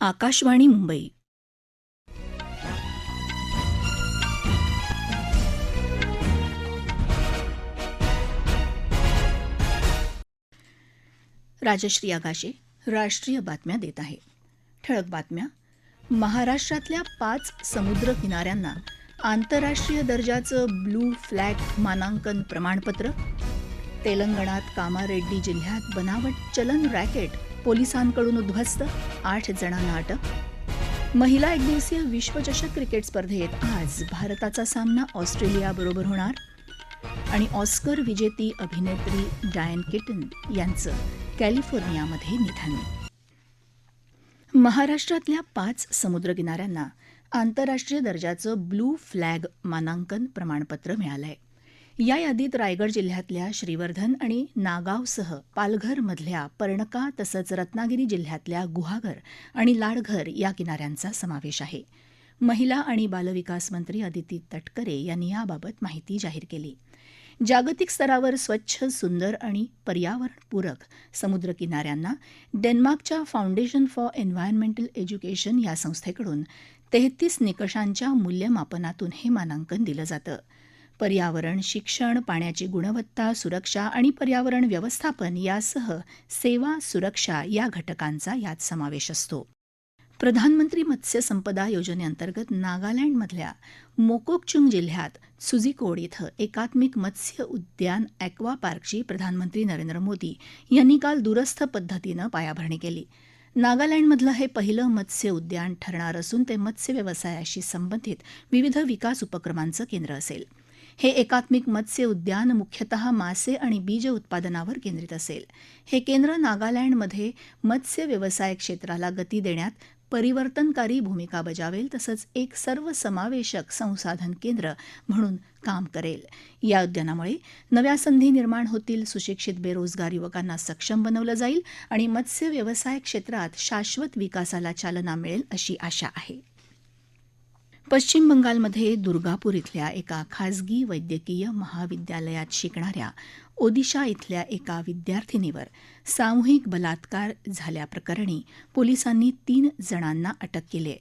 आकाशवाणी मुंबई. राजश्री आगाशे राष्ट्रीय बातम्या देत आहे. ठळक बातम्या. महाराष्ट्रातल्या पाच समुद्र किनाऱ्यांना आंतरराष्ट्रीय दर्जाचं ब्लू फ्लॅग मानांकन प्रमाणपत्र. तेलंगणात कामारेड्डी जिल्ह्यात बनावट चलन रॅकेट पोलिसांकडून उद्ध्वस्त. आठ जणांना अटक. महिला एकदिवसीय विश्वचषक क्रिकेट स्पर्धेत आज भारताचा सामना ऑस्ट्रेलियाबरोबर होणार. आणि ऑस्कर विजेती अभिनेत्री डायन किटन यांचं कॅलिफोर्नियामध्ये निधन. महाराष्ट्रातल्या पाच समुद्रकिनाऱ्यांना आंतरराष्ट्रीय दर्जाचं ब्लू फ्लॅग मानांकन प्रमाणपत्र मिळालं आहे या यादीत रायगड जिल्ह्यातल्या श्रीवर्धन आणि नागावसह पालघरमधल्या पर्णका तसंच रत्नागिरी जिल्ह्यातल्या गुहागर आणि लाडघर या किनाऱ्यांचा समावेश आहे. महिला आणि बालविकास मंत्री अदिती तटकरे यांनी याबाबत माहिती जाहीर केली. जागतिक स्तरावर स्वच्छ सुंदर आणि पर्यावरणपूरक समुद्रकिनाऱ्यांना डेन्मार्कच्या फाउंडेशन फॉर एन्व्हायरमेंटल एज्युकेशन या संस्थेकडून तेहतीस निकषांच्या मूल्यमापनातून हे मानांकन दिलं जातं. पर्यावरण शिक्षण पाण्याची गुणवत्ता सुरक्षा आणि पर्यावरण व्यवस्थापन यासह सेवा सुरक्षा या घटकांचा यात समावेश असतो. प्रधानमंत्री मत्स्य संपदा योजनेअंतर्गत नागालँडमधल्या मोकोकचुंग जिल्ह्यात सुझिकोड इथं एकात्मिक मत्स्य उद्यान अॅक्वा पार्कची प्रधानमंत्री नरेंद्र मोदी यांनी काल दूरस्थ पद्धतीनं पायाभरणी केली. नागालँडमधलं हे पहिलं मत्स्य उद्यान ठरणार असून ते मत्स्य व्यवसायाशी संबंधित विविध विकास उपक्रमांचं केंद्र असेल. हे एकात्मिक मत्स्य उद्यान मुख्यतः मासे आणि बीज उत्पादनावर केंद्रित असेल. हे केंद्र नागालँडमध्ये मत्स्य व्यवसाय क्षेत्राला गती देण्यात परिवर्तनकारी भूमिका बजावेल तसंच एक सर्वसमावेशक संसाधन केंद्र म्हणून काम करेल. या उद्यानामुळे नव्या संधी निर्माण होतील सुशिक्षित बेरोजगार युवकांना सक्षम बनवलं जाईल आणि मत्स्य व्यवसाय क्षेत्रात शाश्वत विकासाला चालना मिळेल अशी आशा आहे. पश्चिम बंगालमध्ये दुर्गापूर इथल्या एका खासगी वैद्यकीय महाविद्यालयात शिकणाऱ्या ओदिशा इथल्या एका विद्यार्थिनीवर सामूहिक बलात्कार झाल्याप्रकरणी पोलिसांनी तीन जणांना अटक केली आहे.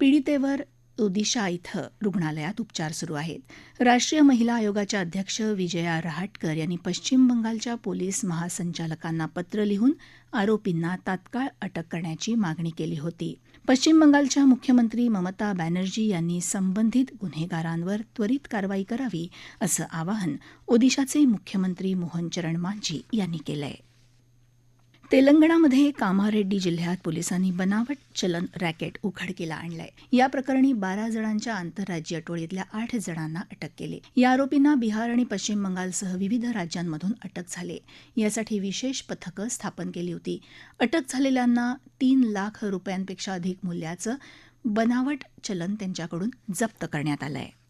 पीडितेवर ओदिशा इथं रुग्णालयात उपचार सुरू आहेत. राष्ट्रीय महिला आयोगाच्या अध्यक्ष विजया रहाटकर यांनी पश्चिम बंगालच्या पोलीस महासंचालकांना पत्र लिहून आरोपींना तात्काळ अटक करण्याची मागणी केली होती. पश्चिम बंगालच्या मुख्यमंत्री ममता बॅनर्जी यांनी संबंधित गुन्हेगारांवर त्वरित कारवाई करावी असं आवाहन ओदिशाचे मुख्यमंत्री मोहन चरण मांझी यांनी केलं आहे तेलंगणामध्ये कामारेड्डी जिल्ह्यात पोलिसांनी बनावट चलन रॅकेट उघडकीला आणलंय. या प्रकरणी बारा जणांच्या आंतरराज्यीय टोळीतल्या आठ जणांना अटक केली. या आरोपींना बिहार आणि पश्चिम बंगालसह विविध राज्यांमधून अटक झाली. यासाठी विशेष पथकं स्थापन केली होती. अटक झालेल्यांना तीन लाख रुपयांपेक्षा अधिक मूल्याचं बनावट चलन त्यांच्याकडून जप्त करण्यात आलं आहे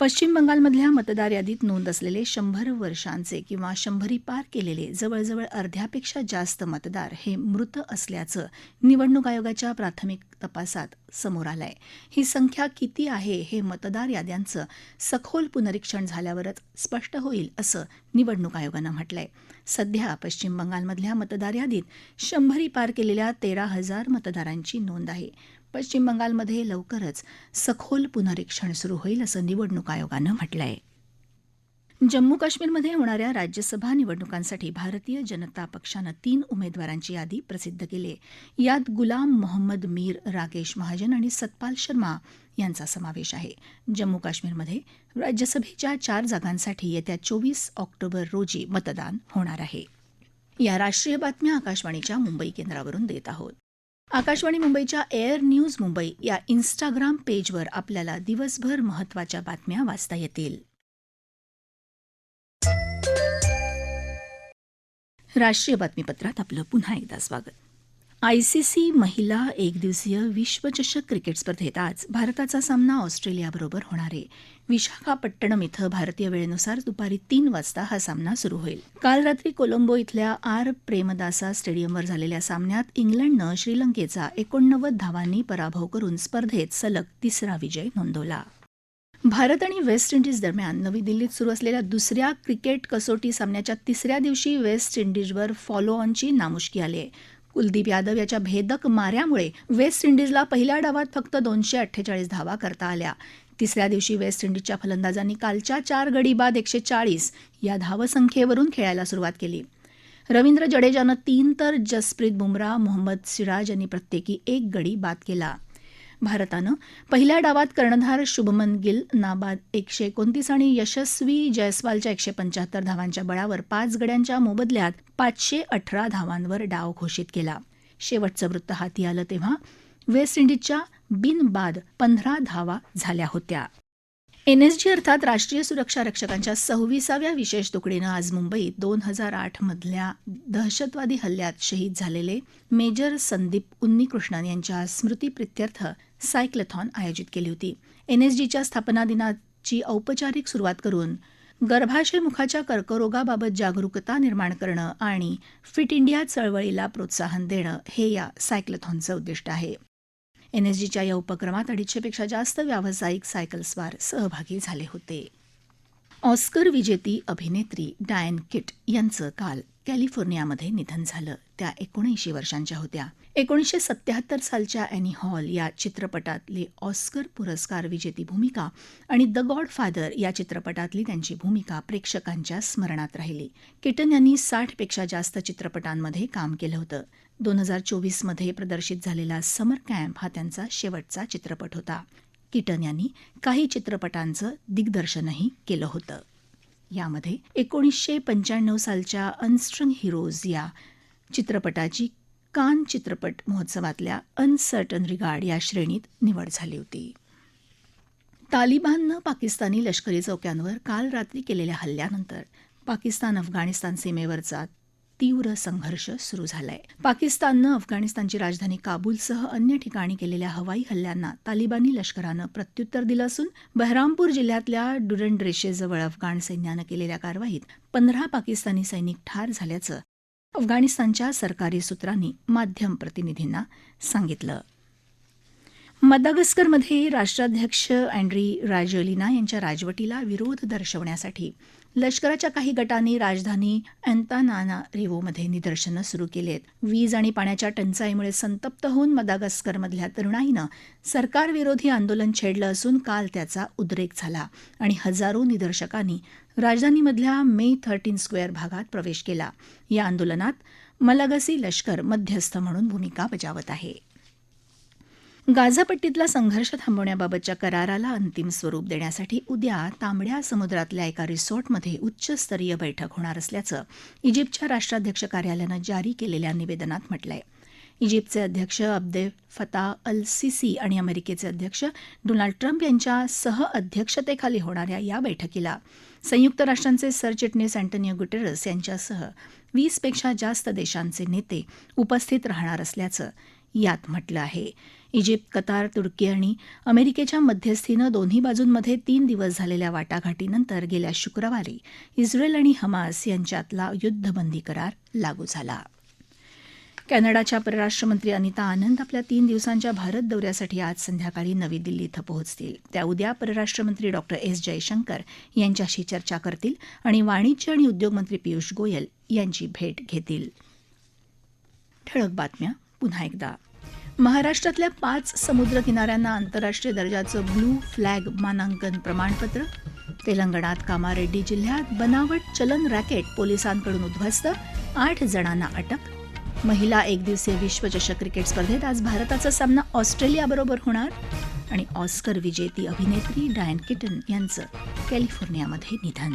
पश्चिम बंगालमधल्या मतदार यादीत नोंद असलेले शंभर वर्षांचे किंवा शंभरी पार केलेले जवळजवळ अर्ध्यापेक्षा जास्त मतदार हे मृत असल्याचं निवडणूक आयोगाच्या प्राथमिक तपासात समोर आलंय. ही संख्या किती आहे हे मतदार याद्यांचं सखोल पुनरीक्षण झाल्यावरच स्पष्ट होईल असं निवडणूक आयोगानं म्हटलंय. सध्या पश्चिम बंगालमधल्या मतदार यादीत शंभरी पार केलेल्या तेरा हजार मतदारांची नोंद आहे. पश्चिम बंगालमध्ये लवकरच सखोल पुनरीक्षण सुरू होईल असं निवडणूक आयोगानं म्हटलं आहे जम्मू काश्मीरमध्ये होणाऱ्या राज्यसभा निवडणुकांसाठी भारतीय जनता पक्षानं तीन उमेदवारांची यादी प्रसिद्ध केली. आहे यात गुलाम मोहम्मद मीर राकेश महाजन आणि सतपाल शर्मा यांचा समावेश आहे. जम्मू काश्मीरमध्ये राज्यसभेच्या चार जागांसाठी येत्या चोवीस ऑक्टोबर रोजी मतदान होणार आहे. या राष्ट्रीय बातम्या आकाशवाणीच्या मुंबई केंद्रावरून देत आहोत. आकाशवाणी मुंबईच्या एअर न्यूज मुंबई या इन्स्टाग्राम पेजवर आपल्याला दिवसभर महत्त्वाच्या बातम्या वाचता येतील. राष्ट्रीय बातमीपत्रात आपलं पुन्हा एकदा स्वागत. आयसीसी महिला एकदिवसीय विश्वचषक क्रिकेट स्पर्धेत आज भारताचा सामना ऑस्ट्रेलियाबरोबर होणार आहे. विशाखापट्टणम इथं भारतीय वेळेनुसार दुपारी तीन वाजता हा सामना सुरू होईल. काल रात्री कोलंबो इथल्या आर प्रेमदासा स्टेडियमवर झालेल्या सामन्यात इंग्लंडनं श्रीलंकेचा एकोणनव्वद धावांनी पराभव करून स्पर्धेत सलग तिसरा विजय नोंदवला. भारत आणि वेस्ट इंडिज दरम्यान नवी दिल्लीत सुरू असलेल्या दुसऱ्या क्रिकेट कसोटी सामन्याच्या तिसऱ्या दिवशी वेस्ट इंडिजवर फॉलो ऑनची नामुष्की आली आहे. कुलदीप यादव याच्या भेदक माऱ्यामुळे वेस्ट इंडिजला पहिल्या डावात फक्त दोनशे अठ्ठेचाळीस धावा करता आल्या. तिसऱ्या दिवशी वेस्ट इंडिजच्या फलंदाजांनी कालच्या चार गडी बाद एकशे चाळीस या धावसंख्येवरून खेळायला सुरुवात केली. रवींद्र जडेजानं तीन तर जसप्रीत बुमराह मोहम्मद सिराज यांनी प्रत्येकी एक गडी बाद केला. भारतानं पहिल्या डावात कर्णधार शुभमन गिल नाबाद एकशे एकोणतीस आणि यशस्वी जयस्वालच्या एकशे पंच्याहत्तर धावांच्या बळावर पाच गड्यांच्या मोबदल्यात पाचशे अठरा धावांवर डाव घोषित केला. शेवटचं वृत्त हाती आलं तेव्हा वेस्ट इंडिजच्या बिनबाद पंधरा धावा झाल्या होत्या. एनएसजी अर्थात राष्ट्रीय सुरक्षा रक्षकांच्या सव्वीसाव्या विशेष तुकडीनं आज मुंबईत दोन हजार आठमधल्या दहशतवादी हल्ल्यात शहीद झालेले मेजर संदीप उन्नीकृष्णन यांच्या स्मृतीप्रित्यर्थ सायक्लथॉन आयोजित केली होती. एनएसजीच्या स्थापना दिनाची औपचारिक सुरुवात करून गर्भाशय मुखाच्या कर्करोगाबाबत जागरूकता निर्माण करणं आणि फिट इंडिया चळवळीला प्रोत्साहन देणं हे या सायक्लथॉनचं उद्दिष्ट आहे. एनएसजीच्या या उपक्रमात अडीचशेपेक्षा जास्त व्यावसायिक सायकलस्वार सहभागी झाले होते. ऑस्कर विजेती अभिनेत्री डायन किट यांचं काल कॅलिफोर्नियामध्ये निधन झालं. त्या एकोणऐंशी वर्षांच्या होत्या. एकोणीसशे सत्याहत्तर सालच्या अॅनी हॉल या चित्रपटातली ऑस्कर पुरस्कार विजेती भूमिका आणि द गॉड फादर या चित्रपटातली त्यांची भूमिका प्रेक्षकांच्या स्मरणात राहिली. किटन यांनी साठपेक्षा जास्त चित्रपटांमध्ये काम केलं होतं. दोन हजार चोवीसमध्ये प्रदर्शित झालेला समर कॅम्प हा त्यांचा शेवटचा चित्रपट होता. किटन यांनी काही चित्रपटांचं दिग्दर्शनही केलं होतं. यामध्ये एकोणीसशे पंच्याण्णव सालच्या अनस्ट्रंग हिरोज या चित्रपटाची कान चित्रपट महोत्सवातल्या अनसर्टन रिगार्ड या श्रेणीत निवड झाली होती. तालिबाननं पाकिस्तानी लष्करी चौक्यांवर काल रात्री केलेल्या हल्ल्यानंतर पाकिस्तान अफगाणिस्तान सीमेवरचा तीव्र संघर्ष सुरू झालाय. पाकिस्ताननं अफगाणिस्तानची राजधानी काबूलसह अन्य ठिकाणी केलेल्या हवाई हल्ल्यांना तालिबानी लष्करानं प्रत्युत्तर दिलं असून बहरामपूर जिल्ह्यातल्या डुरंड रेषेजवळ अफगाण सैन्यानं केलेल्या कारवाईत पंधरा पाकिस्तानी सैनिक ठार झाल्याचं अफगाणिस्तानच्या सरकारी सूत्रांनी माध्यम प्रतिनिधींना सांगितलं. मदागस्करमध्ये राष्ट्राध्यक्ष अँड्री राजोलिना यांच्या राजवटीला विरोध दर्शवण्यासाठी लष्कराच्या काही गटांनी राजधानी अँतानाना रेवोमध्ये निदर्शनं सुरू केली वीज आणि पाण्याच्या टंचाईमुळे संतप्त होऊन मदागस्करमधल्या तरुणाईनं सरकारविरोधी आंदोलन छेडलं असून काल त्याचा उद्रेक झाला आणि हजारो निदर्शकांनी राजधानीमधल्या मे थर्टीन स्क्वेअर भागात प्रवेश केला. या आंदोलनात मलागसी लष्कर मध्यस्थ म्हणून भूमिका बजावत आहे. गाझापट्टीतला संघर्ष थांबवण्याबाबतच्या कराराला अंतिम स्वरूप देण्यासाठी उद्या तांबड्या समुद्रातल्या एका रिसॉर्टमध्ये उच्चस्तरीय बैठक होणार असल्याचं इजिप्तच्या राष्ट्राध्यक्ष कार्यालयानं जारी केलेल्या निवेदनात म्हटलंय. इजिप्तचे अध्यक्ष अब्दे फता अल सिसी आणि अमेरिकेचे अध्यक्ष डोनाल्ड ट्रम्प यांच्या सह अध्यक्षतेखाली होणाऱ्या या बैठकीला संयुक्त राष्ट्रांचे सरचिटणीस अँटोनियो गुटेरस यांच्यासह वीसपेक्षा जास्त देशांचे नेते उपस्थित राहणार असल्याचं यात म्हटलं आहे. इजिप्त कतार तुर्की आणि अमेरिकेच्या मध्यस्थीनं दोन्ही बाजूंमध्ये तीन दिवस झालेल्या वाटाघाटीनंतर गेल्या शुक्रवारी इस्रायल आणि हमास यांच्यातला युद्धबंदी करार लागू झाला. कॅनडाच्या परराष्ट्रमंत्री अनिता आनंद आपल्या तीन दिवसांच्या भारत दौऱ्यासाठी आज संध्याकाळी नवी दिल्ली इथं पोहोचतील. त्या उद्या परराष्ट्रमंत्री डॉक्टर एस जयशंकर यांच्याशी चर्चा करतील आणि वाणिज्य आणि उद्योगमंत्री पियुष गोयल यांची भेट घेतील. ठळक बातम्या पुन्हा एकदा. महाराष्ट्रातल्या पाच समुद्र किनाऱ्यांना आंतरराष्ट्रीय दर्जाचं ब्लू फ्लॅग मानांकन प्रमाणपत्र तेलंगणात कामारेड्डी जिल्ह्यात बनावट चलन रॅकेट पोलिसांकडून उद्ध्वस्त आठ जणांना अटक. महिला एकदिवसीय विश्वचषक क्रिकेट स्पर्धेत आज भारताचा सामना ऑस्ट्रेलियाबरोबर होणार आणि ऑस्कर विजेती अभिनेत्री डायन किटन यांचं कॅलिफोर्नियामध्ये निधन.